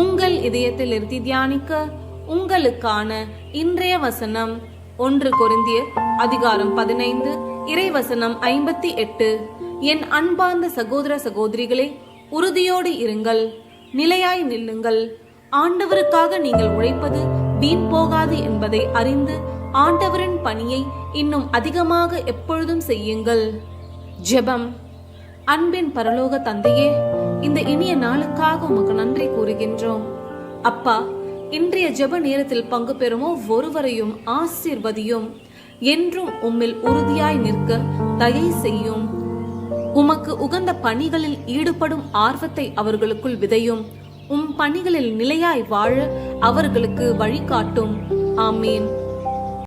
உங்கள் இதயத்தில் இருந்து தியானிக்க உங்களுக்கான இன்றைய வசனம் ஒன்று கொருந்திய அதிகாரம் பதினைந்து இறைவசனம் ஐம்பத்தி எட்டு. என் அன்பார்ந்த சகோதர சகோதரிகளே உறுதியோடு இருங்கள் நிலையாய் நில்லுங்கள். ஆண்டவருக்காக நீங்கள் உழைப்பது வீண் போகாது என்பதை அறிந்து ஆண்டவரின் பணியை இன்னும் அதிகமாக எப்பொழுதும் செய்யுங்கள். ஜெபம். அன்பின் பரலோக தந்தையே இந்த இனிய நாளுக்காக உமக்கு நன்றி கூறுகின்றோம். அப்பா இன்றைய ஜெப நேரத்தில் பங்கு பெறுமோ ஒருவரையும் ஆசீர்வதியும். என்றும் உம்மில் உறுதியாய் நிற்க தயை செய்யும். உமக்கு உகந்த பணிகளில் ஈடுபடும் ஆர்வத்தை அவர்களுக்குள் விதையும். உம் பணிகளில் நிலையாய் வாழ அவர்களுக்கு வழிகாட்டும். ஆமீன்.